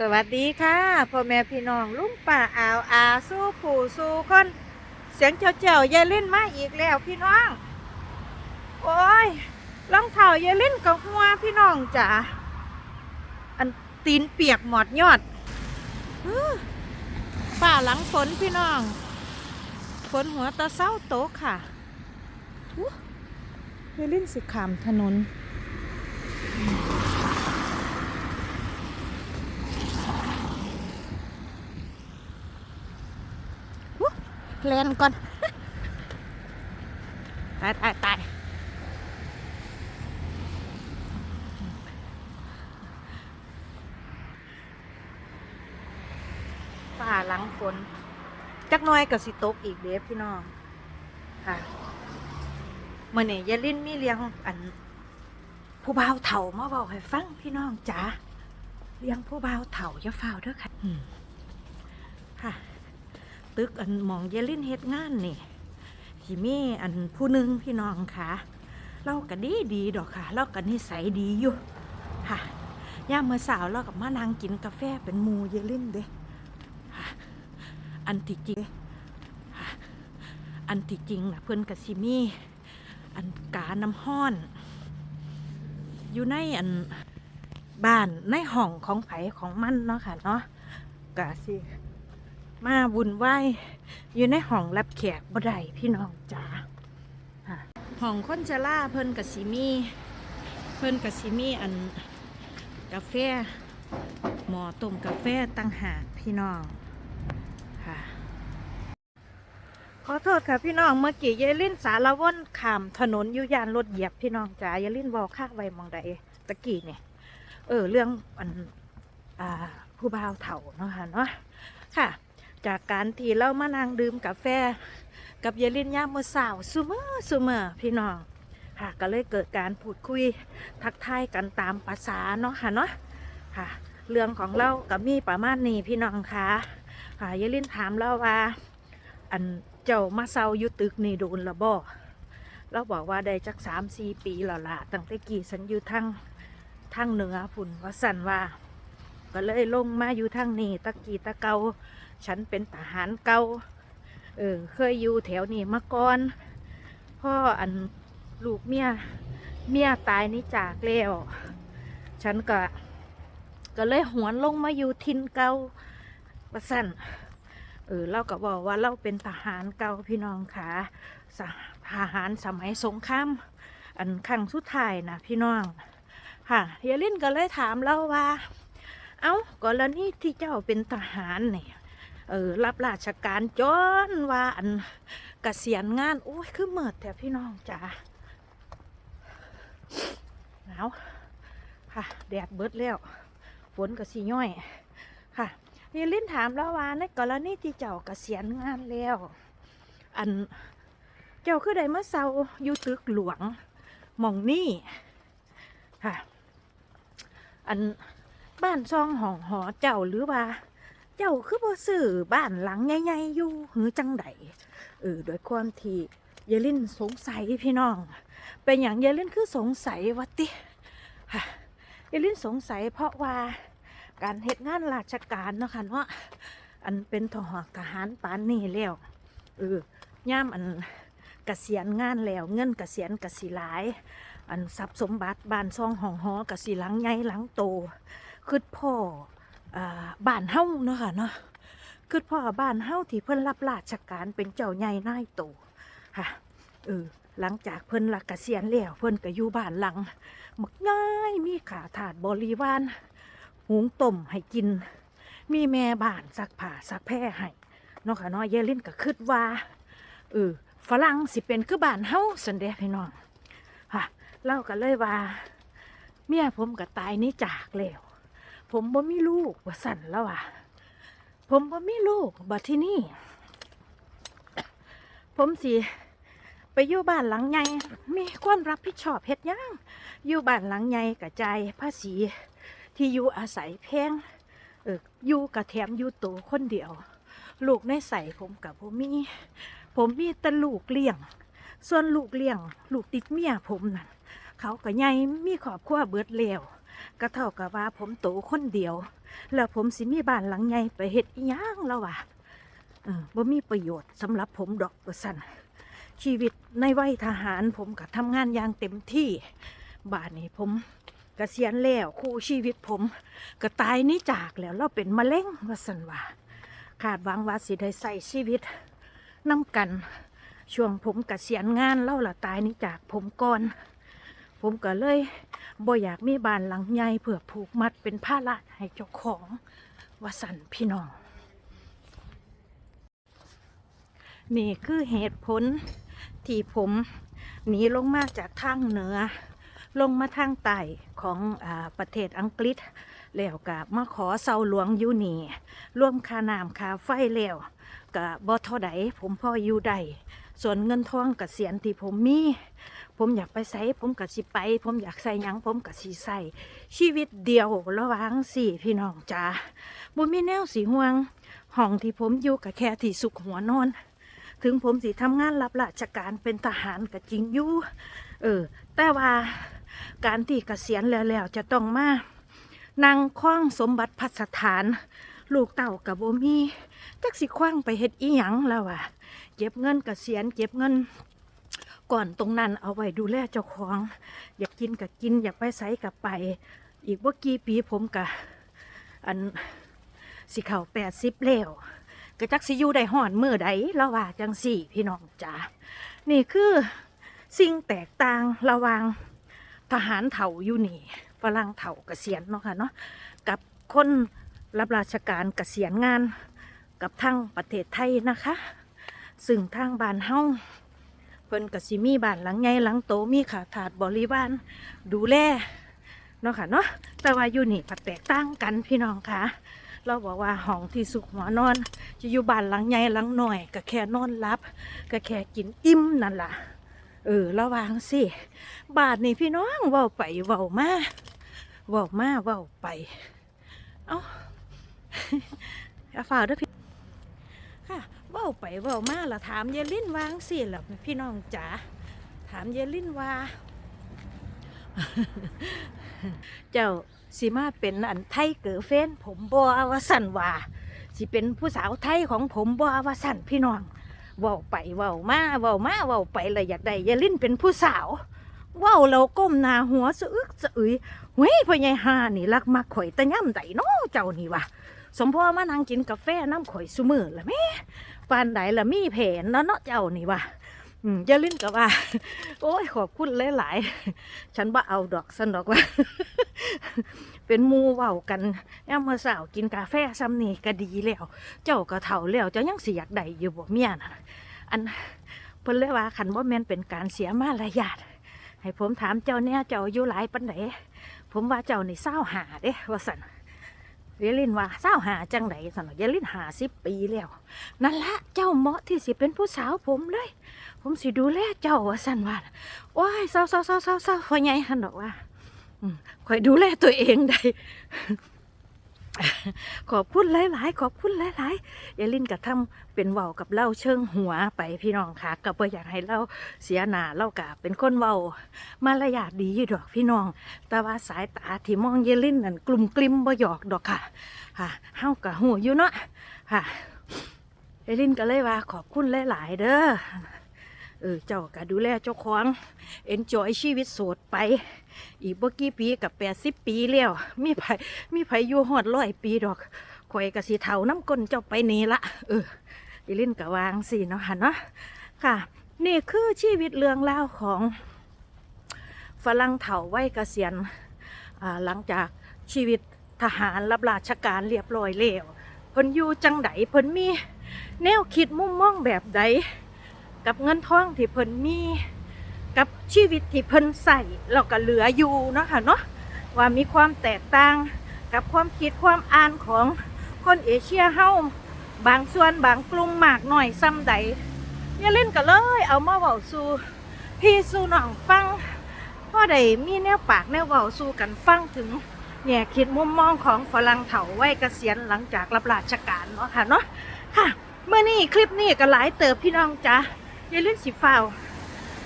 สวัสดีค่ะพ่อแม่พี่น้องลุงป่าอาวอาสู้ผู้สู้คนเสียงเจ้าเจ้ายายลิ้นมาอีกแล้วพี่น้อง โอ้ยรองเท้ายายลิ้นกับหัวพี่น้องจ๋าอันตีนเปียกหมอดยอดอื้อฝ่าหลังฝนพี่น้องฝนหัวตะเศร้าโตค่ะยายลิ้นสิขามถนน เล่นก่อน ตายตายตายฝ่าหลังฝน จักน้อยกับสิตกอีกเด้พี่น้อง ค่ะเมื่อนี่ยาลิ้นมีเลี้ยงอัน ผู้บ่าวเถ่ามาบอกให้ฟังพี่น้องจ๋าเลี้ยงผู้บ่าวเถ่าอย่าฝ้าเด้อค่ะค่ะ ตึกอันมองเยลินเฮ็ดงานนี่ที่มีอันผู้หนึ่งพี่น้องค่ะเราก็ดีดีดอกค่ะเราก็นิสัยดีอยู่ค่ะย่าเมื่อสาวเรากับมานั่งกินกาแฟเป็นมูเยลินเด้ค่ะอันที่จริงค่ะอันที่จริงนะเพื่อนกับซิมีอันกาน้ำห้อน อยู่ในอันบ้านในห้องของไผของมันเนาะค่ะเนาะกะสิ มาบุญไหวายอยู่ในห้องรับแขกบ่ได้พี่น้องจ๋าห้องคนจะล่าเพิ่นกับสิมี เพิ่นกับสิมีอันกาแฟหมอต้มกาแฟตั้งหากพี่น้องค่ะ ขอโทษค่ะพี่น้องเมื่อกี้ยายลิ้นสารว่นขามถนนยู่ยานรถเหยียบพี่น้องจ๋ายายลิ้นบอกค่าไว้มองใดตะกี้เนี่ยเออเรื่องอันอ่าผู้บ่าวเถ่าเนาะค่ะเนาะค่ะ จากการที่เรามานั่งดื่มกาแฟ กับเยลินยามเมื่อสาวซุเมอร์ซุเมอร์พี่น้องค่ะก็เลยเกิดการพูดคุยทักทายกันตามภาษาเนาะค่ะเนาะค่ะ เรื่องของเรากับมีประมาณนี้พี่น้องค่ะค่ะเยลินถามเราว่าอันเจ้ามาเซาอยู่ตึกนี่โดนละบ่เราบอกว่าได้จักสามสี่ปีแล้วล่ะตั้งแต่กี่สันอยู่ทั้งทั้งเหนือพุ่นว่าสันว่า ก็เลยลงมาอยู่ทางนี้ตะกี้ตะเกาฉันเป็นทหารเก่าเออเคยอยู่แถวนี้มาก่อนพ่ออันลูกเมียเมียตายนี่จากแล้วฉันก็ก็เลยหวนลงมาอยู่ทินเก่าประสันเออเราก็บอกว่าเราเป็นทหารเก่าพี่น้องค่ะสะทหารสมัยสงครามอันครั้งสุดท้ายนะพี่น้องค่ะเฮยลินก็เลยถามเราว่า เอา้ากรณีที่เจ้าเป็นทหารเนี่ยเออรับราชการจนว่าอันเกษียณงานโอ้ยคือเมิดแต่พี่น้องจ๋าหนาวค่ะแดดเบิดแล้วฝนก็สีย่อยค่ะเยลินถามแล้วว่าในกรณีที่เจ้าเกษียณงานแล้ว อันเจ้าคือใดมาเซาอยู่ตึกหลวงมองนี่ค่ะ อัน บ้านซองห้องหอเจ้าหรือว่า เจ้าคือบ่ซื้อบ้านหลังใหญ่ๆอยู่หือจังใดเออโดยความที่เยลินสงสัยพี่น้อง เป็นอย่างเยลินคือสงสัยว่าติค่ะเยลินสงสัยเพราะว่าการเหตุงานราชการเนาะค่ะเนาะอันเป็นทหารทหารปานนี่แล้วเออย่ามอันเกษียณงานแล้วเงินเกษียณกสิหลาย อันทรัพย์สมบัติบ้านซองห้องหอกสิหลังใหญ่หลังโต คือพ่ออบ้านเฮ้าเนาะค่ะเนาะคือพ่อบ้านเฮ้าที่เพิ่นรับราชการเป็นเจ้าใหญ่นายโตค่ะเออหลังจากเพิ่นละเกษียณแล้วเพิ่นก็อยู่บ้านหลังมักง่ายมีขาถาดบริวารหุงต้มให้กิน มีแม่บ้านซักผ้าซักแพร่ให้เนาะค่ะเนาะเยลินก็คิดว่าเออฝรั่งสิเป็นคือบ้านเฮาสันเดพี่น้องค่ะเล่ากันเลยว่า เมียผมก็ตายนี่จากแล้ว ผมบ่มีลูกว่าสั่นแล้วอะ ผมบ่มีลูกบัดที่นี่ ผมสิไปอยู่บ้านหลังใหญ่มีความรับผิดชอบเฮ็ดยังอยู่บ้านหลังใหญ่กระจายภาษีที่อยู่อาศัยแพงเอออยู่กระแถมอยู่โตคนเดียว ลูกในใส่ผมกับผมมี ผมมีแต่ลูกเลี้ยง ส่วนลูกเลี้ยง ลูกติดเมียผมนั่นเขาก็ใหญ่มีครอบครัวเบิดแล้ว ก็เท่ากับว่าผมโตคนเดียว แล้วผมสิมีบ้านหลังใหญ่ไปเฮ็ดอีหยังแล้ววะเออบ่มีประโยชน์สำหรับผมดอกว่าซั่นชีวิตในวัยทหารผมก็ทำงานอย่างเต็มที่บ้านนี้ผมกเกษียณแล้วคู่ชีวิตผม ก็ตายนี่จากแล้วเราเป็นมะเร็งว่าซั่นว่าคาดหวังว่าสิได้ใส่ชีวิตนํกัน ช่วงผมกเกษียณงานเล่าละตายนี่จากผมก่อน ผมก็เลยบ่อยากมีบ้านหลังใหญ่เพื่อผูกมัดเป็นภาระให้เจ้าของวสันพี่น้อง นี่คือเหตุผลที่ผมหนีลงมาจากทางเหนือ ลงมาทางใต้ของอาประเทศอังกฤษแล้วกับมาขอเซาหลวงอยู่นี่ร่วมค่าน้ำค่าไฟแล้วกับบ่เท่าใดผมพออยู่ได้ ส่วนเงินทองกเกษียณที่ผมมี ผมอยากไปใส่ผมก็สิไป ผมอยากใส่ยังผมก็สิใส่ชีวิตเดียวระหว่างสี่พี่น้องจ้าบ่มีแนวสีห่วงห้องที่ผมอยู่ก็แค่ที่สุขหัวนอน ถึงผมสิทำงานรับราชการเป็นทหารก็จริงอยู่เออ แต่ว่าการที่เกษียณแล้วๆจะต้องมานั่งคล้องสมบัติพัสถาน ลูกเต่ากับโบมีจักสิคว้างไปเฮ็ดอีหยังแล้วอะเก็บเงินกเกษียณเก็บเงิน ก่อนตรงนั้นเอาไว้ดูแลเจ้าของ อยากกินกับกิน อยากไปไสกับไป อีกว่ากี่ปีผมกะอันสิเข่าแปดสิบแล้วก็จักสิอยู่ได้ห่อนมือใดระว่าจังสี่ พี่น้องจ๋านี่คือสิ่งแตกต่างระว่างทหารเถ่าอยู่นี่ฝรั่งเถ่าเกษียณเนาะค่ะเนาะกับคน รับราชการเกษียณงานกับทางประเทศไทยนะคะ ซึ่งทางบ้านเฮาเพิ่นกสิมีบ้านหลังใหญ่หลังโตมีขาถาดบริวารดูแลเนาะค่ะเนาะแต่ว่าอยู่นี่ผัดแตกต่างกันพี่น้องค่ะ เราบอกว่าห้องที่สุขหัวนอน จะอยู่บ้านหลังใหญ่หลังหน่อยก็แค่นอนรับก็แค่กินอิ่มนั่นล่ะเออระวังสิบาทนี่พี่น้องเว้าไปเว้ามาเว้ามาเว้าไป เอ้า อย่าฝ่าด้วยพี่ค่ะเว้าไปเว้ามาละถามเยลินวังสิล่ะพี่น้องจ๋าถามเยลินว่า เจ้าสิมาเป็นอันไทยเกิดเฟ้นผมบ่ว่าสั่นว่าสิเป็นผู้สาวไทยของผมบ่ว่าสั่นพี่น้องเว้าไปเว้ามาเว้ามาเว้าไปเลยอยากได้เยลินเป็นผู้สาวว้าเราก้มหน้าหัวสะอึกสะอึยเฮ้ยพ่อใหญ่ห่านี่รักมักข่อยต่ย่ำใดเนาะเจ้านี่วะ สมพ่อมานั่งกินกาแฟน้ำข่อยซุมือละแม่ปานใดละมีแผนแล้วเนาะเจ้านี่วะอืมย่าลิ้นกับว่า โอ้ยขอบคุณหลายๆ ฉันบ่เอาดอกสันดอกว่า เป็นมูเว้ากันยามมื่อสาวกินกาแฟซ้ำนี่ก็ดีแล้ว เจ้าก็เฒ่าแล้วเจ้ายังสิอยากได้อยู่บ่เมียน่ะอันเพิ่นเลยว่าคันบ่แม่นเป็นการเสียมารยาทให้ผมถามเจ้าเนี่ยเจ้าอายุหลายปานใดผมว่าเจ้านี่เศร้าหาเด้ว่าซั่น เยลินว่าเศร้าหาจังไหนสนอกเยลินหาสิบปีแล้ว นั่นละเจ้าเหมาะที่สิเป็นผู้สาวผมเลย ผมสิดูแลเจ้าว่าสันว่าโอ้ยเศร้าเศร้าเศร้าเศร้าเศร้าพ่อใหญ่หันบอกว่าคอยดูแลตัวเองได้ ขอบคุณหลาย ๆ ขอบคุณหลายๆยายลินกับทำเป็นเว้ากับเล่าเชิงหัวไปพี่น้องค่ะกับว่าอยากให้เล่าเสียหนาเล่ากะเป็นคนเว้ามารยาทดีอยู่ดอกพี่น้อง แต่ว่าสายตาที่มองเยายลินนั่นกลุ่มกลิมบ่หยอกดอกค่ะ ค่ะเฮากะหูอยู่เนาะค่ะเยายลินก็เลยว่าขอบคุณหลาย ๆ เด้อ เออเจ้าก็ดูแลเจ้าของเอ็นจอยชีวิตโสดไป อีกบ่กี่ปีกับแปดสิบปีแล้ว มีไผมีไผอยู่หอดร้อยปีดอกข่อยกะสิเทาน้ำก้นเจ้าไปนี่ละเอออีลินกะวางสิเนาะค่ะเนาะค่ะ นี่คือชีวิตเรื่องเล่าของฝรั่งเฒ่าวัยเกษียณหลังจากชีวิตทหารรับราชการเรียบร้อยแล้วเพิ่นอยู่จังไดเพิ่นมีแนวคิดมุมมองแบบใด กับเงินทองที่เพิ่นมีกับชีวิตที่เพิ่นใส่เราก็เหลืออยู่เนาะค่ะเนาะว่ามีความแตกต่างกับความคิดความอ่านของคนเอเชียเฮาบางส่วนบางกลุ่มมากหน่อยซ้ำใดอย่าเล่นกันเลยเอามาเว้าสู่พี่สู่น้องฟังพ่อได้มีแนวปากแนวเว้าสู่กันฟังถึงแง่คิดมุมมองของฝรั่งเฒ่าวัยเกษียณหลังจากรับราชการเนาะค่ะเนาะค่ะเมื่อนี้คลิปนี้ก็หลายเติบพี่น้องจ้ะ อย่าลืมสิฟ้าว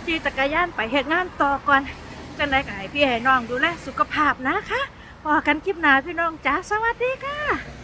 ขี่จักรยานไปเหตุงานต่อก่อนจังไดก็ให้พี่ให้น้องดูแลสุขภาพนะคะพอกันคลิปหน้าพี่น้องจ้าสวัสดีค่ะ